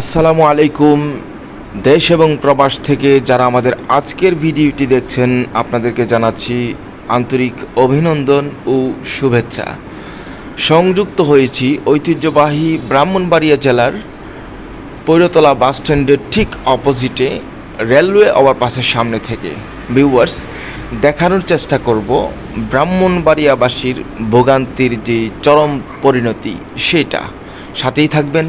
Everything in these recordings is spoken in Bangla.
আসসালামু আলাইকুম। দেশ এবং প্রবাস থেকে যারা আমাদের আজকের ভিডিওটি দেখছেন, আপনাদেরকে জানাচ্ছি আন্তরিক অভিনন্দন ও শুভেচ্ছা। সংযুক্ত হয়েছি ঐতিহ্যবাহী ব্রাহ্মণবাড়িয়া জেলার পৈরতলা বাসস্ট্যান্ডের ঠিক অপোজিটে রেলওয়ে ওভারপাসের সামনে থেকে। ভিউয়ার্স, দেখানোর চেষ্টা করব ব্রাহ্মণবাড়িয়াবাসীর ভোগান্তির যে চরম পরিণতি, সেটা। সাথেই থাকবেন।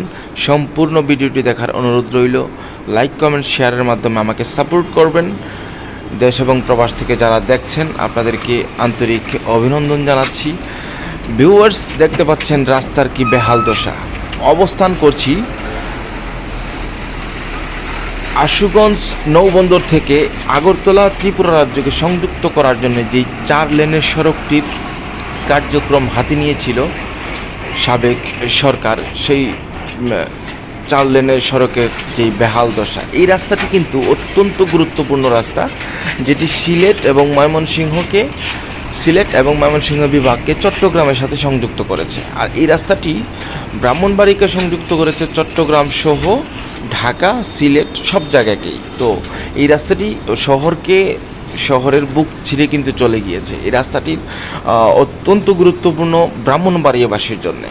সম্পূর্ণ ভিডিওটি দেখার অনুরোধ রইল। লাইক কমেন্ট শেয়ারের মাধ্যমে আমাকে সাপোর্ট করবেন। দেশ এবং প্রবাস থেকে যারা দেখছেন, আপনাদেরকে আন্তরিক অভিনন্দন জানাচ্ছি। ভিউয়ার্স দেখতে পাচ্ছেন রাস্তার কি বেহাল দশা। অবস্থান করছি আশুগঞ্জ নৌবন্দর থেকে আগরতলা ত্রিপুরা রাজ্যকে সংযুক্ত করার জন্য যেই চার লেনের সড়কটির কার্যক্রম হাতে নিয়েছিল সাবেক সরকার সেই চার লেনের সড়কের যেই বেহাল দশা, এই রাস্তাটি কিন্তু অত্যন্ত গুরুত্বপূর্ণ রাস্তা, যেটি সিলেট এবং ময়মনসিংহকে, সিলেট এবং ময়মনসিংহ বিভাগকে চট্টগ্রামের সাথে সংযুক্ত করেছে। আর এই রাস্তাটি ব্রাহ্মণবাড়িকে সংযুক্ত করেছে চট্টগ্রাম সহ ঢাকা, সিলেট সব জায়গাকেই। তো এই রাস্তাটি শহরকে শহরের বুক ছিঁড়ে কিন্তু চলে গিয়েছে। এই রাস্তাটির অত্যন্ত গুরুত্বপূর্ণ ব্রাহ্মণবাড়িয়াবাসীর জন্যে।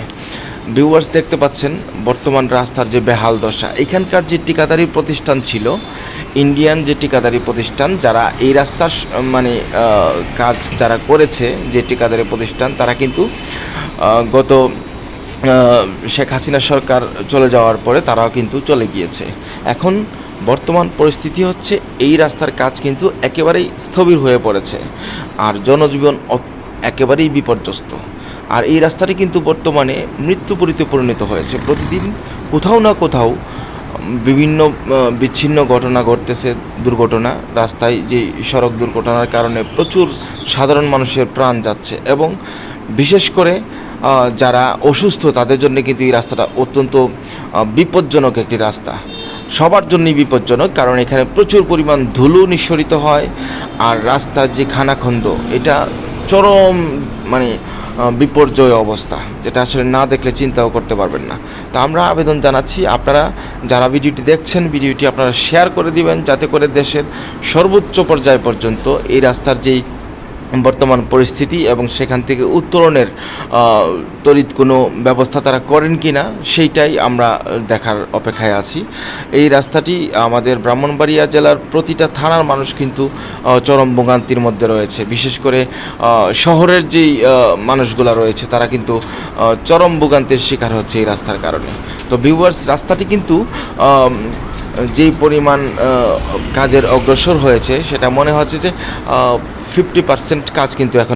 ভিউয়ার্স দেখতে পাচ্ছেন, বর্তমান রাস্তার যে বেহাল দশা। এখানকার যে ঠিকাদারি প্রতিষ্ঠান ছিল ইন্ডিয়ান যে ঠিকাদারি প্রতিষ্ঠান, যারা এই রাস্তার মানে কাজ যারা করেছে, যে ঠিকাদারি প্রতিষ্ঠান, তারা কিন্তু গত শেখ হাসিনা সরকার চলে যাওয়ার পরে তারাও কিন্তু চলে গিয়েছে। এখন বর্তমান পরিস্থিতি হচ্ছে এই রাস্তার কাজ কিন্তু একেবারেই স্থবির হয়ে পড়েছে। আর জনজীবন একেবারেই বিপর্যস্ত। আর এই রাস্তাটি কিন্তু বর্তমানে মৃত্যুপুরীতে পরিণত হয়েছে। প্রতিদিন কোথাও না কোথাও বিভিন্ন বিচ্ছিন্ন ঘটনা ঘটতেছে, দুর্ঘটনা। রাস্তায় যে সড়ক দুর্ঘটনার কারণে প্রচুর সাধারণ মানুষের প্রাণ যাচ্ছে এবং বিশেষ করে যারা অসুস্থ তাদের জন্য কিন্তু এই রাস্তাটা অত্যন্ত বিপজ্জনক একটি রাস্তা। সবার জন্যই বিপজ্জনক, কারণ এখানে প্রচুর পরিমাণ ধুলো নিঃসরিত হয় আর রাস্তার যে খানাখন্দ, এটা চরম মানে বিপর্যয় অবস্থা, যেটা আসলে না দেখলে চিন্তাও করতে পারবেন না। তো আমরা আবেদন জানাচ্ছি, আপনারা যারা ভিডিওটি দেখছেন, ভিডিওটি আপনারা শেয়ার করে দিবেন, যাতে করে দেশের সর্বোচ্চ পর্যায় পর্যন্ত এই রাস্তার যেই বর্তমান পরিস্থিতি এবং সেখান থেকে উত্তরণের তড়িৎ কোনো ব্যবস্থা তারা করেন কি না, সেইটাই আমরা দেখার অপেক্ষায় আছি। এই রাস্তাটি আমাদের ব্রাহ্মণবাড়িয়া জেলার প্রতিটা থানার মানুষ কিন্তু চরম ভোগান্তির মধ্যে রয়েছে। বিশেষ করে শহরের যেই মানুষগুলা রয়েছে, তারা কিন্তু চরম ভোগান্তির শিকার হচ্ছে এই রাস্তার কারণে। তো ভিউয়ার্স রাস্তাটি কিন্তু যেই পরিমাণ কাজের অগ্রসর হয়েছে, সেটা মনে হচ্ছে যে ফিফটি পার্সেন্ট কাজ কিন্তু এখন